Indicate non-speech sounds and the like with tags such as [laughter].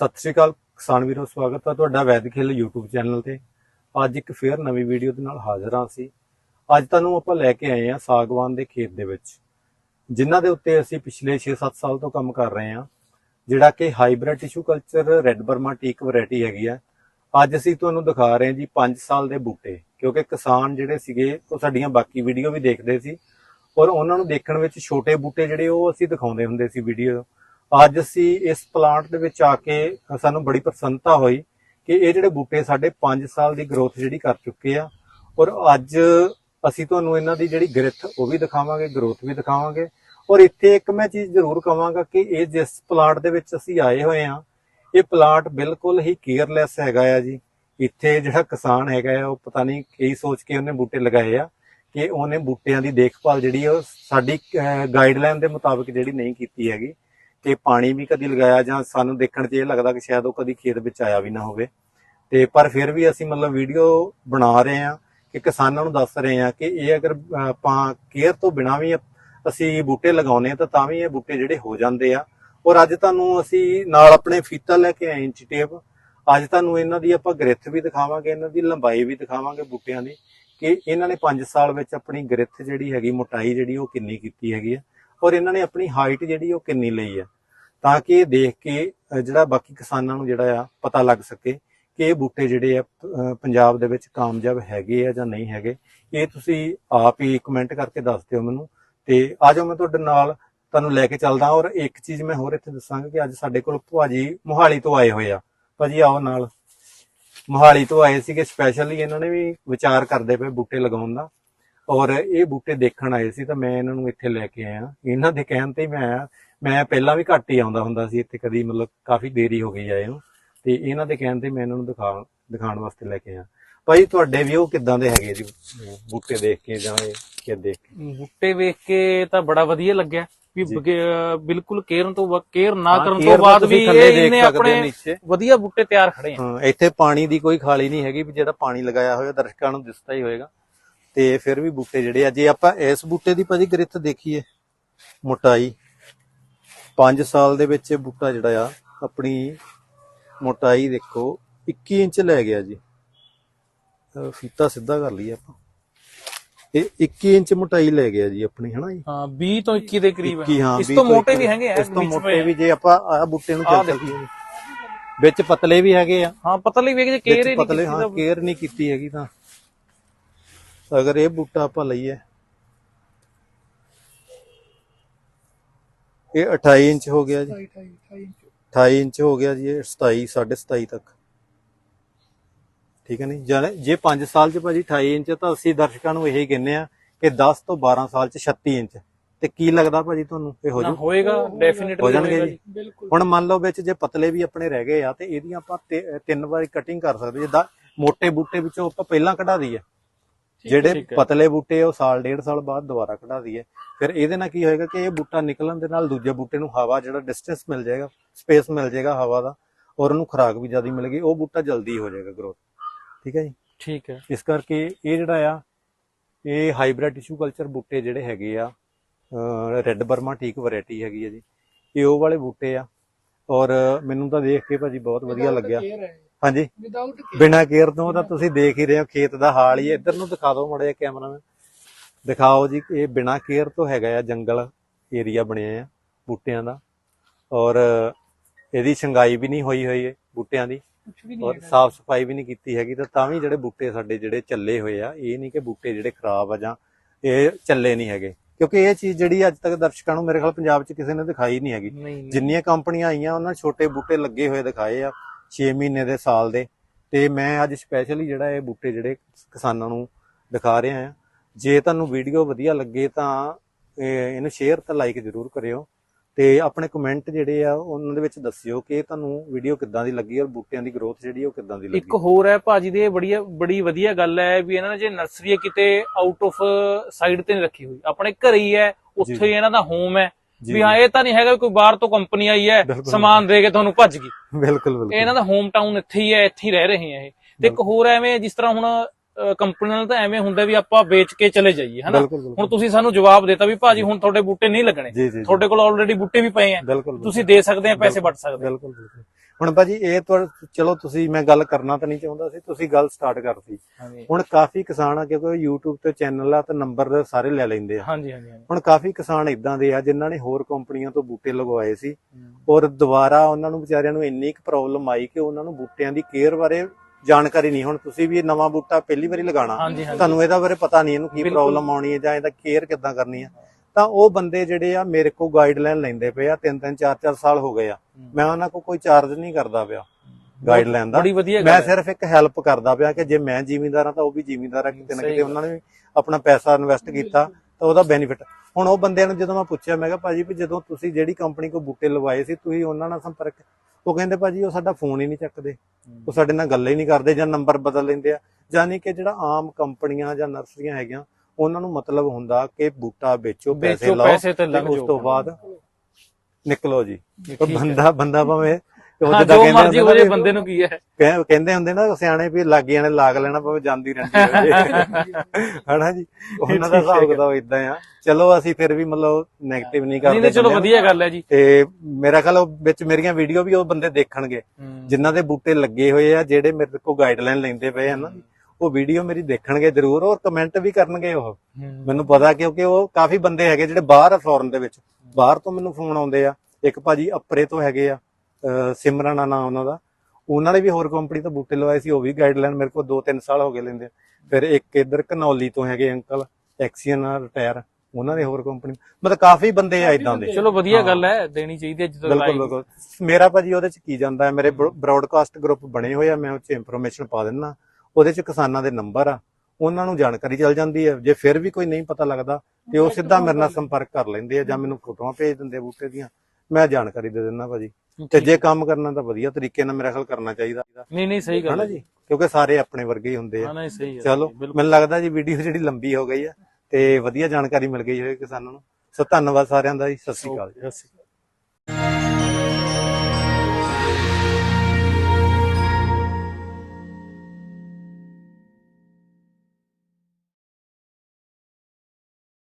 ਸਤਿ ਸ਼੍ਰੀ ਅਕਾਲ, ਕਿਸਾਨ ਵੀਰੋ, ਸਵਾਗਤ ਹੈ ਤੁਹਾਡਾ ਵੈਦਿਕ ਖੇਲ YouTube ਚੈਨਲ ਤੇ। ਅੱਜ ਇੱਕ ਫੇਰ ਨਵੀਂ ਵੀਡੀਓ ਦੇ ਨਾਲ ਹਾਜ਼ਰ ਹਾਂ ਅਸੀਂ। ਅੱਜ ਤੁਹਾਨੂੰ ਆਪਾਂ ਲੈ ਕੇ ਆਏ ਹਾਂ ਸਾਗਵਾਨ ਦੇ ਖੇਤ ਦੇ ਵਿੱਚ, ਜਿਨ੍ਹਾਂ ਦੇ ਉੱਤੇ ਅਸੀਂ ਪਿਛਲੇ 6-7 ਸਾਲ ਤੋਂ ਕੰਮ ਕਰ ਰਹੇ ਹਾਂ, ਜਿਹੜਾ ਕਿ hybrid tissue culture, red Burma teak variety ਹੈਗੀ ਆ। ਅੱਜ ਅਸੀਂ ਤੁਹਾਨੂੰ ਦਿਖਾ ਰਹੇ ਹਾਂ ਜੀ 5 ਸਾਲ ਦੇ ਬੂਟੇ, ਕਿਉਂਕਿ ਕਿਸਾਨ ਜਿਹੜੇ ਸੀਗੇ, ਉਹ ਸਾਡੀਆਂ ਬਾਕੀ ਵੀਡੀਓ ਵੀ ਦੇਖਦੇ ਸੀ, ਔਰ ਉਹਨਾਂ ਨੂੰ ਦੇਖਣ ਵਿੱਚ ਛੋਟੇ ਬੂਟੇ ਜਿਹੜੇ ਉਹ ਅਸੀਂ ਦਿਖਾਉਂਦੇ ਹੁੰਦੇ ਸੀ ਵੀਡੀਓ ਅੱਜ ਅਸੀਂ ਇਸ ਪਲਾਂਟ ਦੇ ਵਿੱਚ ਆ ਕੇ ਸਾਨੂੰ ਬੜੀ ਪ੍ਰਸੰਨਤਾ ਹੋਈ ਕਿ ਇਹ ਜਿਹੜੇ ਬੂਟੇ ਸਾਡੇ 5 ਸਾਲ ਦੀ ਗਰੋਥ ਜਿਹੜੀ ਕਰ ਚੁੱਕੇ ਆ ਔਰ ਅੱਜ ਅਸੀਂ ਤੁਹਾਨੂੰ ਇਹਨਾਂ ਦੀ ਜਿਹੜੀ ਗ੍ਰਿਥ ਉਹ ਵੀ ਦਿਖਾਵਾਂਗੇ ਗਰੋਥ ਵੀ ਦਿਖਾਵਾਂਗੇ ਔਰ ਇੱਥੇ ਇੱਕ ਮੈਂ ਚੀਜ਼ ਜ਼ਰੂਰ ਕਹਾਂਗਾ ਕਿ ਇਹ ਜਿਸ ਪਲਾਂਟ ਦੇ ਵਿੱਚ ਅਸੀਂ ਆਏ ਹੋਏ ਆ, ਇਹ ਪਲਾਂਟ ਬਿਲਕੁਲ ਹੀ ਕੇਅਰਲੈਸ ਹੈਗਾ ਆ ਜੀ। ਇੱਥੇ ਜਿਹੜਾ ਕਿਸਾਨ ਹੈਗਾ ਆ, ਉਹ ਪਤਾ ਨਹੀਂ ਕੀ ਸੋਚ ਕੇ ਉਹਨੇ ਬੂਟੇ ਲਗਾਏ ਆ ਕਿ ਉਹਨੇ ਬੂਟਿਆਂ ਦੀ ਦੇਖਭਾਲ ਜਿਹੜੀ ਆ ਉਹ ਸਾਡੀ ਗਾਈਡਲਾਈਨ ਦੇ ਮੁਤਾਬਕ ਜਿਹੜੀ ਨਹੀਂ ਕੀਤੀ ਹੈਗੀ। ਤੇ ਪਾਣੀ ਵੀ ਕਦੀ ਲਗਾਇਆ ਜਾਂ ਸਾਨੂੰ ਦੇਖਣ 'ਚ ਇਹ ਲੱਗਦਾ ਕਿ ਸ਼ਾਇਦ ਉਹ ਕਦੀ ਖੇਤ ਵਿੱਚ ਆਇਆ ਵੀ ਨਾ ਹੋਵੇ। ਤੇ ਪਰ ਫਿਰ ਵੀ ਅਸੀਂ ਮਤਲਬ ਵੀਡੀਓ ਬਣਾ ਰਹੇ ਹਾਂ ਕਿ ਕਿਸਾਨਾਂ ਨੂੰ ਦੱਸ ਰਹੇ ਹਾਂ ਕਿ ਇਹ ਅਗਰ ਆਪਾਂ ਕੇਅਰ ਤੋਂ ਬਿਨਾ ਵੀ ਅਸੀਂ ਬੂਟੇ ਲਗਾਉਨੇ ਆ ਤਾਂ ਤਾਂ ਵੀ ਇਹ ਬੂਟੇ ਜਿਹੜੇ ਹੋ ਜਾਂਦੇ ਆ। ਔਰ ਅੱਜ ਤੁਹਾਨੂੰ ਅਸੀਂ ਨਾਲ ਆਪਣੇ ਫੀਤਾ ਲੈ ਕੇ ਆਏ ਇੰਚ ਟੇਪ। ਅੱਜ ਤੁਹਾਨੂੰ ਇਹਨਾਂ ਦੀ ਆਪਾਂ ਗ੍ਰਿਥ ਵੀ ਦਿਖਾਵਾਂਗੇ, ਇਹਨਾਂ ਦੀ ਲੰਬਾਈ ਵੀ ਦਿਖਾਵਾਂਗੇ ਬੂਟਿਆਂ ਦੀ ਕਿ ਇਹਨਾਂ ਨੇ 5 ਸਾਲ ਵਿੱਚ ਆਪਣੀ ਗ੍ਰਿਥ ਜਿਹੜੀ ਹੈਗੀ, ਮੋਟਾਈ ਜਿਹੜੀ ਉਹ ਕਿੰਨੀ ਕੀਤੀ ਹੈਗੀ ਆ ਔਰ ਇਹਨਾਂ ਨੇ ਆਪਣੀ ਹਾਈਟ ਜਿਹੜੀ ਉਹ ਕਿੰਨੀ ਲਈ ਆ ਤਾਂ ਕਿ ਇਹ ਦੇਖ ਕੇ ਅਹ, ਜਿਹੜਾ ਬਾਕੀ ਕਿਸਾਨਾਂ ਨੂੰ ਜਿਹੜਾ ਆ ਪਤਾ ਲੱਗ ਸਕੇ ਕਿ ਇਹ ਬੂਟੇ ਜਿਹੜੇ ਆ ਅਹ, ਪੰਜਾਬ ਦੇ ਵਿੱਚ ਕਾਮਯਾਬ ਹੈਗੇ ਆ ਜਾਂ ਨਹੀਂ ਹੈਗੇ। ਇਹ ਤੁਸੀਂ ਆਪ ਹੀ ਕਮੈਂਟ ਕਰਕੇ ਦੱਸ ਦਿਓ ਮੈਨੂੰ ਤੇ ਆ ਜਾਓ ਮੈਂ ਤੁਹਾਡੇ ਨਾਲ ਤੁਹਾਨੂੰ ਲੈ ਕੇ ਚੱਲਦਾ ਔਰ ਇੱਕ ਚੀਜ਼ ਮੈਂ ਹੋਰ ਇੱਥੇ ਦੱਸਾਂਗਾ ਕਿ ਅੱਜ ਸਾਡੇ ਕੋਲ ਭਾਜੀ ਮੋਹਾਲੀ ਤੋਂ ਆਏ ਹੋਏ ਆ। ਭਾਜੀ ਆਓ ਨਾਲ। ਮੋਹਾਲੀ ਤੋਂ ਆਏ ਸੀਗੇ ਸਪੈਸ਼ਲੀ ਇਹਨਾਂ ਨੇ ਵੀ ਵਿਚਾਰ ਕਰਦੇ ਪਏ ਬੂਟੇ ਲਗਾਉਣ ਦਾ। ਔਰ ਇਹ ਬੂਟੇ ਦੇਖਣ ਆਏ ਸੀ ਤਾਂ ਮੈਂ ਇਹਨਾਂ ਨੂੰ ਇੱਥੇ ਲੈ ਕੇ ਆਇਆ। ਇਹਨਾਂ ਦੇ ਕਹਿਣ ਤੇ ਮੈਂ ਆਇਆ। ਮੈਂ ਪਹਿਲਾਂ ਵੀ ਘੱਟ ਹੀ ਆਉਂਦਾ ਹੁੰਦਾ ਸੀ ਇੱਥੇ ਕਦੀ ਮਤਲਬ ਕਾਫੀ ਦੇਰੀ ਹੋ ਗਈ ਆਏ ਨੂੰ ਤੇ ਇਹਨਾਂ ਦੇ ਕਹਿਣ ਤੇ ਮੈਂ ਇਹਨਾਂ ਨੂੰ ਦਿਖਾ ਦਿਖਾਉਣ ਵਾਸਤੇ ਲੈ ਕੇ ਆਇਆ। ਭਾਈ ਤੁਹਾਡੇ ਵੀ ਉਹ ਕਿੱਦਾਂ ਦੇ ਹੈਗੇ ਜੀ ਬੂਟੇ ਦੇਖ ਕੇ ਜਾਂ ਇਹ ਕਿ ਦੇਖ ਕੇ? ਬੂਟੇ ਵੇਖ ਕੇ ਤਾਂ ਬੜਾ ਵਧੀਆ ਲੱਗਿਆ। ਵੀ ਬਿਲਕੁਲ ਕੇਅਰ ਤੋਂ ਕੇਅਰ ਨਾ ਕਰਨ ਤੋਂ ਬਾਅਦ ਵੀ ਇਹਨੇ ਆਪਣੇ। ਵਧੀਆ ਬੂਟੇ ਤਿਆਰ ਖੜੇ ਆ। ਹਾਂ ਇੱਥੇ ਪਾਣੀ ਦੀ ਕੋਈ ਖਾਲੀ ਨਹੀਂ ਹੈਗੀ ਵੀ ਜਿਹੜਾ ਪਾਣੀ ਲਗਾਇਆ ਹੋਇਆ ਦਰਸ਼ਕਾਂ ਨੂੰ ਦਿਸਦਾ ਹੀ ਹੋਏਗਾ। ਤੇ ਫਿਰ ਵੀ ਬੂਟੇ ਜਿਹੜੇ ਆ ਜੇ ਆਪਾਂ ਇਸ ਬੂਟੇ ਦੀ ਭਾਜੀ ਗ੍ਰਿਥ ਦੇਖੀਏ ਮੋਟਾਈ 5 ਸਾਲ ਦੇ ਵਿੱਚ ਇਹ ਬੂਟਾ ਜਿਹੜਾ ਆ ਆਪਣੀ ਮੋਟਾਈ ਦੇਖੋ 21 ਇੰਚ ਲੈ ਗਿਆ ਜੀ। ਫੀਤਾ ਸਿੱਧਾ ਕਰ ਲਈਏ ਆਪਾਂ। ਇਹ 21 ਇੰਚ ਮੋਟਾਈ ਲੈ ਗਿਆ ਜੀ ਆਪਣੀ ਹਨਾ ਜੀ? ਹਾਂ 20 ਤੋਂ 21 ਦੇ ਕਰੀਬ 21 ਹਾਂ ਹੈ ਇਸ 20 ਤੋਂ ਮੋਟੇ ਵੀ ਹੈਗੇ ਆ ਇਸ ਤੋਂ ਮੋਟੇ। ਵੀ ਜੇ ਆਪਾਂ ਆ ਬੂਟੇ ਨੂੰ ਚੱਕ ਸਕੀਏ ਵਿੱਚ ਪਤਲੇ ਵੀ ਹੈਗੇ ਆ। ਹਾਂ ਪਤਲੇ ਵੇਖ ਜੇ ਕੇਅਰ ਹੀ ਵਿੱਚ ਨਹੀਂ ਪਤਲੇ ਕੀਤੀ ਹਾਂ ਤਾਂ ਕੇਅਰ ਨਹੀਂ ਕੀਤੀ ਹੈਗੀ ਤਾਂ। ਅਗਰ ਇਹ ਬੂਟਾ ਆਪਾਂ ਲਈਏ ਇਹ 28 ਇੰਚ ਹੋ ਗਿਆ ਜੀ। 28 ਇੰਚ। ਹੋ ਗਿਆ ਜੀ ਇਹ 27 27.5 ਤੱਕ। ਠੀਕ ਹੈ ਨਹੀਂ ਜਾਨੇ ਜੇ 5 ਸਾਲ ਚ ਭਾਜੀ 28 ਇੰਚ ਤਾਂ ਅਸੀਂ ਦਰਸ਼ਕਾਂ ਨੂੰ ਇਹੀ ਕਹਿੰਨੇ ਆ ਕਿ 10 ਤੋਂ 12 ਸਾਲ ਚ 36 ਇੰਚ। ਤੇ ਕੀ ਲੱਗਦਾ ਭਾਜੀ ਤੁਹਾਨੂੰ? ਇਹ ਹੋ ਜੂ ਹੋਏਗਾ ਹੋ ਡੈਫੀਨਿਟਲੀ ਜਾਣਗੇ ਹੋਏਗਾ ਜੀ। ਜੀ। ਹੁਣ ਮੰਨ ਲਓ ਵਿੱਚ ਜੇ ਪਤਲੇ ਵੀ ਆਪਣੇ ਰਹਿ ਗਏ ਆ ਤੇ ਇਹਦੀਆਂ ਆਪਾਂ ਤੇ- ਤਿੰਨ ਵਾਰੀ ਕਟਿੰਗ ਕਰ ਸਕਦੇ ਜਿੱਦਾਂ ਮੋٹے ਬੂਟੇ ਵਿੱਚੋਂ ਆਪਾਂ ਪਹਿਲਾਂ ਕਢਾ ਦਈਏ। ਜਿਹੜੇ ਹੈ। ਪਤਲੇ ਬੂਟੇ ਉਹ ਸਾਲ ਡੇਢ ਸਾਲ ਬਾਅਦ ਦੁਬਾਰਾ ਕਢਾ ਦਈਏ। ਫਿਰ ਇਹਦੇ ਨਾਲ ਕੀ ਹੋਏਗਾ ਕਿ ਇਹ ਬੂਟਾ ਨਿਕਲਣ ਦੇ ਨਾਲ ਦੂਜੇ ਬੂਟੇ ਨੂੰ ਹਵਾ ਜਿਹੜਾ ਡਿਸਟੈਂਸ ਮਿਲ ਜਾਏਗਾ ਸਪੇਸ ਮਿਲ ਜਾਏਗਾ ਹਵਾ ਦਾ ਔਰ ਉਹਨੂੰ ਖੁਰਾਕ ਵੀ ਜ਼ਿਆਦਾ ਮਿਲੇਗੀ ਉਹ ਬੂਟਾ ਜਲਦੀ ਹੋ ਜਾਏਗਾ ਗਰੋਥ ਠੀਕ ਹੈ ਜੀ? ਠੀਕ ਹੈ। ਇਸ ਕਰਕੇ ਇਹ ਜਿਹੜਾ ਆ ਇਹ ਹਾਈਬ੍ਰਿਡ ਟਿਸ਼ੂ ਕਲਚਰ ਬੂਟੇ ਜਿਹੜੇ ਹੈਗੇ ਆ ਰੈੱਡ ਬਰਮਾ ਟੀਕ ਵੈਰਾਈਟੀ ਹੈਗੀ ਆ ਜੀ ਇਹ ਉਹ ਵਾਲੇ ਬੂਟੇ ਆ ਔਰ ਮੈਨੂੰ ਤਾਂ ਦੇਖ ਕੇ ਭਾਜੀ ਬਹੁਤ ਵਧੀਆ ਲੱਗਿਆ। ਹਾਂਜੀ। ਵਿਦਆਊਟ ਬਿਨਾ ਕੇਅਰ ਤੋਂ ਤਾਂ ਤੁਸੀਂ ਦੇਖ ਹੀ ਰਹੇ ਹੋ ਖੇਤ ਦਾ ਹਾਲ ਹੀ ਹੈ। ਇੱਧਰ ਨੂੰ ਦਿਖਾ ਦਿਓ ਮੜਿਆ ਕੈਮਰਾਮੈਨ ਦਿਖਾਓ ਜੀ ਇਹ ਬਿਨਾ ਕੇਅਰ ਤੋਂ ਹੈਗਾ ਆ ਜੰਗਲ ਏਰੀਆ ਬਣਿਆ ਆ ਬੂਟਿਆਂ ਦਾ। ਔਰ ਇਹਦੀ ਛੰਗਾਈ ਵੀ ਨਹੀਂ ਹੋਈ ਹੋਈ ਹੈ ਬੂਟਿਆਂ ਦੀ। ਔਰ ਸਾਫ਼ ਸਫ਼ਾਈ ਵੀ ਨਹੀਂ ਕੀਤੀ ਹੈਗੀ ਤਾਂ ਤਾਂ ਵੀ ਜਿਹੜੇ ਬੂਟੇ ਸਾਡੇ ਜਿਹੜੇ ਚੱਲੇ ਹੋਏ ਆ ਇਹ ਨਹੀਂ ਕਿ ਬੂਟੇ ਜਿਹੜੇ ਖਰਾਬ ਆ ਜਾਂ ਇਹ ਚੱਲੇ ਨਹੀਂ ਹੈਗੇ। ਕਿਉਂਕਿ ਇਹ ਚੀਜ਼ ਜਿਹੜੀ ਅੱਜ ਤੱਕ ਦਰਸ਼ਕਾਂ ਨੂੰ ਮੇਰੇ ਖਿਆਲ ਪੰਜਾਬ 'ਚ ਕਿਸੇ ਨੇ ਦਿਖਾਈ ਨਹੀਂ ਹੈਗੀ। ਜਿੰਨੀਆਂ ਕੰਪਨੀਆਂ ਆਈਆਂ ਉਹਨਾਂ ਛੋਟੇ ਬੂਟੇ ਲੱਗੇ ਹੋਏ ਦਿਖਾਏ ਆ। 6 ਮਹੀਨੇ ਦੇ ਸਾਲ ਦੇ। ਤੇ ਮੈਂ ਅੱਜ ਸਪੈਸ਼ਲੀ ਜਿਹੜਾ ਇਹ ਬੂਟੇ ਜਿਹੜੇ ਕਿਸਾਨਾਂ ਨੂੰ ਦਿਖਾ ਰਿਹਾ ਆ ਜੇ ਤੁਹਾਨੂੰ ਵੀਡੀਓ ਵਧੀਆ ਲੱਗੇ ਤਾਂ ਇਹ- ਇਹਨੂੰ ਸ਼ੇਅਰ ਤਾਂ ਲਾਈਕ ਜ਼ਰੂਰ ਕਰਿਓ। ਤੇ ਆਪਣੇ ਕਮੈਂਟ ਜਿਹੜੇ ਆ ਉਹਨਾਂ ਦੇ ਵਿੱਚ ਦੱਸਿਓ ਕਿ ਤੁਹਾਨੂੰ ਵੀਡੀਓ ਕਿੱਦਾਂ ਦੀ ਲੱਗੀ ਔਰ ਬੂਟਿਆਂ ਦੀ ਗਰੋਥ ਜਿਹੜੀ ਉਹ ਕਿੱਦਾਂ ਦੀ ਲੱਗੀ। ਇੱਕ ਹੋਰ ਹੈ ਭਾਜੀ ਦੇ ਬੜੀ ਬੜੀ ਵਧੀਆ ਗੱਲ ਹੈ ਵੀ ਇਹਨਾਂ ਨੇ ਜੇ ਨਰਸਰੀ ਹੈ ਕਿਤੇ ਆਊਟ ਆਫ ਸਾਈਡ ਤੇ ਨਹੀਂ ਰੱਖੀ ਹੋਈ। ਆਪਣੇ ਘਰੇ ਹੀ ਹੈ ਉੱਥੇ। ਹੀ ਇਹਨਾਂ ਦਾ ਹੋਮ ਹੈ। ਵੀ ਹਾਂ ਇਹ ਤਾਂ ਨਹੀਂ ਹੈਗਾ ਕੋਈ ਬਾਹਰ ਤੋਂ ਕੰਪਨੀ ਆਈ ਹੈ। ਸਮਾਨ ਦੇ ਕੇ ਤੁਹਾਨੂੰ ਭੱਜ ਗਈ। ਬਿਲਕੁਲ ਬਿਲਕੁਲ। ਇਹ ਇਹਨਾਂ ਦਾ ਹੋਮ ਟਾਊਨ ਇੱਥੇ ਹੀ ਹੈ ਇੱਥੇ ਹੀ ਰਹਿ ਰਹੇ ਹੈ ਇਹ। ਤੇ ਇੱਕ ਹੋਰ ਐਵੇਂ ਜਿਸ ਤਰ੍ਹਾਂ ਹੁਣ ਕੰਪਨੀ ਨਾਲ ਤਾਂ ਐਵੇਂ ਹੁੰਦਾ ਵੀ ਆਪਾਂ ਵੇਚ ਕੇ ਚਲੇ ਜਾਈਏ ਹਨਾ? ਹੁਣ ਤੁਸੀਂ ਸਾਨੂੰ ਜਵਾਬ ਦਿੱਤਾ ਵੀ ਭਾਜੀ ਹੁਣ ਤੁਹਾਡੇ ਬੂਟੇ ਨਹੀਂ ਲੱਗਣੇ। ਤੁਹਾਡੇ ਕੋਲ ਆਲਰੇਡੀ ਬੂਟੇ ਵੀ ਪਏ ਆ ਤੁਸੀਂ ਦੇ ਸਕਦੇ ਆ ਪੈਸੇ ਵੱਟ ਸਕਦੇ ਆ। ਬਿਲਕੁਲ ਬਿਲਕੁਲ। ਹੁਣ ਭਾਜੀ ਇਹ ਤਾਂ ਚਲੋ ਤੁਸੀਂ ਮੈਂ ਗੱਲ ਕਰਨਾ ਤਾਂ ਨਹੀਂ ਚਾਹੁੰਦਾ ਸੀ ਤੁਸੀਂ ਗੱਲ ਸਟਾਰਟ ਕਰਤੀ। ਹਾਂਜੀ। ਹੁਣ ਕਾਫੀ ਕਿਸਾਨ ਆ ਕਿਉਂਕਿ YouTube ਤੇ ਚੈਨਲ ਆ ਤਾਂ ਨੰਬਰ ਸਾਰੇ ਲੈ ਲੈਂਦੇ ਆ। ਹਾਂਜੀ ਹਾਂਜੀ ਹੁਣ ਕਾਫੀ ਕਿਸਾਨ ਇਦਾਂ ਦੇ ਆ ਜਿਨ੍ਹਾਂ ਨੇ ਹੋਰ ਕੰਪਨੀਆਂ ਤੋਂ ਬੂਟੇ ਲਗਵਾਏ ਸੀ। ਔਰ ਦੁਬਾਰਾ ਉਹਨਾਂ ਨੂੰ ਵਿਚਾਰਿਆਂ ਨੂੰ ਇੰਨੀ ਕੁ ਪ੍ਰੋਬਲਮ ਆਈ ਕਿ ਉਹਨਾਂ ਨੂੰ ਬੂਟਿਆਂ ਦੀ ਕੇਅਰ ਬਾਰੇ ਜਾਣਕਾਰੀ ਨਹੀਂ। ਹੁਣ ਤੁਸੀਂ ਵੀ ਇਹ ਨਵਾਂ ਬੂਟਾ ਪਹਿਲੀ ਵਾਰੀ ਹਾਂਜੀ ਤੁਹਾਨੂੰ ਇਹਦਾ ਬਾਰੇ ਪਤਾ ਨਹੀਂ ਇਹਨੂੰ ਕੀ। ਪ੍ਰੋਬਲਮ ਆਉਣੀ ਹੈ ਜਾਂ ਇਹਦਾ ਕੇਅਰ ਕਿੱਦਾਂ ਕਰਨੀ ਹੈ। ਤਾਂ ਉਹ ਬੰਦੇ ਜਿਹੜੇ ਆ ਮੇਰੇ ਕੋਲ ਗਾਈਡਲਾਈਨ ਲੈਂਦੇ ਪਏ ਆ ਤਿੰਨ ਤਿੰਨ ਚਾਰ ਚਾਰ ਸਾਲ ਹੋ ਗਏ ਆ। ਮੈਂ ਉਹਨਾਂ ਕੋਲ ਕੋਈ ਚਾਰਜ ਨਹੀਂ ਕਰਦਾ ਪਿਆ ਗਾਈਡਲਾਈਨ ਦਾ। ਬੜੀ ਵਧੀਆ ਮੈਂ ਸਿਰਫ ਇੱਕ ਹੈਲਪ ਕਰਦਾ ਪਿਆ ਕਿ ਜੇ ਮੈਂ ਜ਼ਿਮੀਂਦਾਰ ਆ ਤਾਂ ਉਹ ਵੀ ਜ਼ਿਮੀਂਦਾਰ ਆ ਕਿਤੇ ਨਾ ਕਿਤੇ ਉਹਨਾਂ ਨੇ ਆਪਣਾ ਪੈਸਾ ਇਨਵੈਸਟ ਕੀਤਾ ਤਾਂ ਉਹਦਾ ਬੈਨੀਫਿਟ ਹੁਣ ਉਹ ਬੰਦਿਆਂ ਨੂੰ ਜਦੋਂ ਮੈਂ ਪੁੱਛਿਆ ਮੈਂ ਕਿਹਾ ਭਾਜੀ ਵੀ ਜਦੋਂ ਤੁਸੀਂ ਜਿਹੜੀ ਕੰਪਨੀ ਕੋ ਬੂਟੇ ਲਵਾਏ ਸੀ ਤੁਸੀਂ ਉਹਨਾਂ ਨਾਲ ਸੰਪਰਕ ਉਹ ਕਹਿੰਦੇ ਭਾਜੀ ਉਹ ਸਾਡਾ ਫੋਨ ਹੀ ਨਹੀਂ ਚੱਕਦੇ। ਉਹ ਸਾਡੇ ਨਾਲ ਗੱਲ ਹੀ ਨਹੀਂ ਕਰਦੇ ਜਾਂ ਨੰਬਰ ਬਦਲ ਲੈਂਦੇ ਆ। ਯਾਨੀ ਕਿ ਜਿਹੜਾ ਆਮ ਕੰਪਨੀਆਂ ਜਾਂ ਨਰਸਰੀਆਂ ਹੈਗੀਆਂ ਉਹਨਾਂ ਨੂੰ ਮਤਲਬ ਹੁੰਦਾ ਕਿ ਬੂਟਾ ਵੇਚੋ ਪੈਸੇ ਲਾਓ ਪੈਸੇ ਤੇ ਲੱਗ ਉਸ ਤੋਂ ਬਾਅਦ ਨਿਕਲੋ ਜੀ। ਬੰਦਾ ਬੰਦਾ ਭਾਵੇਂ ਉਹ ਜੋ ਕਹਿੰਦੇ ਮਰਜ਼ੀ ਹੋ ਜੇ ਬੰਦੇ ਨੂੰ ਕੀ ਹੈ। ਕਹਿ- ਕਹਿੰਦੇ ਹੁੰਦੇ ਨਾ ਸਿਆਣੇ ਵੀ ਲਾਗੀਆਂ ਨੇ ਲਾਗ ਲੈਣਾ ਭਾਵੇਂ ਜਾਂਦੀ ਰਹਿੰਦੀ [laughs] ਹਨਾ ਜੀ? ਉਹਨਾਂ ਦਾ ਹਿਸਾਬ ਕਿਤਾਬ ਇਦਾਂ ਆ। ਚਲੋ ਅਸੀਂ ਫਿਰ ਵੀ ਮਤਲਬ 네ਗੇਟਿਵ ਨਹੀਂ ਕਰਦੇ ਨਹੀਂ ਚਲੋ। ਵਧੀਆ ਗੱਲ ਹੈ ਜੀ। ਤੇ ਮੇਰਾ ਖਿਆਲ ਉਹ ਵਿੱਚ ਮੇਰੀਆਂ ਵੀਡੀਓ ਵੀ ਉਹ ਬੰਦੇ ਦੇਖਣਗੇ। ਜਿਨ੍ਹਾਂ ਦੇ ਬੂਟੇ ਲੱਗੇ ਹੋਏ ਆ ਜਿਹੜੇ ਮੇਰੇ ਕੋਲ ਗਾਈਡਲਾਈਨ ਲੈਂਦੇ ਪਏ ਆ ਨਾ। ਉਹ ਵੀਡੀਓ ਮੇਰੀ ਦੇਖਣਗੇ ਜ਼ਰੂਰ ਔਰ ਕਮੈਂਟ ਵੀ ਕਰਨਗੇ ਉਹ। ਮੈਨੂੰ ਪਤਾ ਕਿਉਂਕਿ ਉਹ ਕਾਫੀ ਬੰਦੇ ਹੈਗੇ ਜਿਹੜੇ ਬਾਹਰ ਆ ਫੋਰਨ ਦੇ ਵਿੱਚ। ਬਾਹਰ ਤੋਂ ਮੈਨੂੰ ਫੋਨ ਆਉਂਦੇ ਆ। ਇੱਕ ਭਾਜੀ ਅਪਰੇ ਤੋਂ ਹੈਗੇ ਆ ਸਿਮਰਨ ਆ ਨਾਂ ਉਹਨਾਂ ਦਾ। ਉਹਨਾਂ ਨੇ ਵੀ ਹੋਰ ਕੰਪਨੀ ਤੋਂ ਬੂਟੇ ਲਵਾਏ ਸੀ ਉਹ ਵੀ ਗਾਈਡਲਾਈਨ ਮੇਰੇ ਕੋਲ 2-3 ਸਾਲ ਹੋ ਗਏ ਲੈਂਦੇ ਫਿਰ ਇੱਕ ਇਧਰ ਕਨੌਲੀ ਤੋਂ ਹੈਗੇ ਅੰਕਲ ਐਕਸੀਅਨ ਰਿਟਾਇਰ ਉਹਨਾਂ ਦੇ ਹੋਰ ਕੰਪਨੀ ਮਤਲਬ ਕਾਫੀ ਬੰਦੇ ਆ ਇਦਾਂ ਦੇ। ਚਲੋ ਵਧੀਆ। ਗੱਲ ਹੈ ਦੇਣੀ ਚਾਹੀਦੀ ਹੈ ਜਦੋਂ ਬਿਲਕੁਲ ਬਿਲਕੁਲ। ਮੇਰਾ ਭਾਜੀ ਉਹਦੇ ਚ ਕੀ ਜਾਂਦਾ ਹੈ ਮੇਰੇ ਬ੍ਰੌਡਕਾਸਟ ਗਰੁੱਪ ਬਣੇ ਹੋਏ ਆ ਮੈਂ ਉਹ ਚ ਇਨਫੋਰਮੇਸ਼ਨ ਪਾ ਦਿੰਦਾ ਉਹਦੇ ਚ ਕਿਸਾਨਾਂ ਦੇ ਨੰਬਰ ਆ ਉਹਨਾਂ ਨੂੰ ਜਾਣਕਾਰੀ ਚੱਲ ਜਾਂਦੀ ਹੈ ਜੇ ਫਿਰ ਵੀ ਕੋਈ ਨਹੀਂ ਪਤਾ ਲੱਗਦਾ ਤੇ ਉਹ ਸਿੱਧਾ ਮੇਰੇ ਨਾਲ ਸੰਪਰਕ ਕਰ ਲੈਂਦੇ ਆ ਜਾਂ ਮੈਨੂੰ ਫੋਟੋਆਂ ਭੇਜ ਦਿੰਦੇ ਬੂਟੇ ਦੀਆਂ। ਮੈਂ ਜਾਣਕਾਰੀ ਦੇ ਦਿੰਦਾ ਭਾਜੀ। ਤੇ ਜੇ ਕੰਮ ਕਰਨਾ ਤਾਂ ਵਧੀਆ ਤਰੀਕੇ ਨਾਲ ਮੇਰਾ ਖਿਆਲ ਕਰਨਾ ਚਾਹੀਦਾ। ਨਹੀਂ ਨਹੀਂ ਸਹੀ ਗੱਲ ਹੈ ਜੀ? ਕਿਉਂਕਿ ਸਾਰੇ ਆਪਣੇ ਵਰਗੇ ਹੀ ਹੁੰਦੇ ਆ। ਹਾਂ ਨਹੀਂ ਸਹੀ ਹੈ ਚਲੋ ਮੈਨੂੰ ਲੱਗਦਾ ਜੀ ਵੀਡੀਓ ਜਿਹੜੀ ਲੰਬੀ ਹੋ ਗਈ ਆ ਤੇ ਵਧੀਆ ਜਾਣਕਾਰੀ ਮਿਲ ਗਈ ਹੋਵੇ ਕਿਸਾਨਾਂ ਨੂੰ ਸੋ ਧੰਨਵਾਦ ਸਾਰਿਆਂ ਦਾ ਜੀ। ਸਤਿ ਸ਼੍ਰੀ ਅਕਾਲ ਜੀ। ਸਤਿ ਸ਼੍ਰੀ ਅਕਾਲ।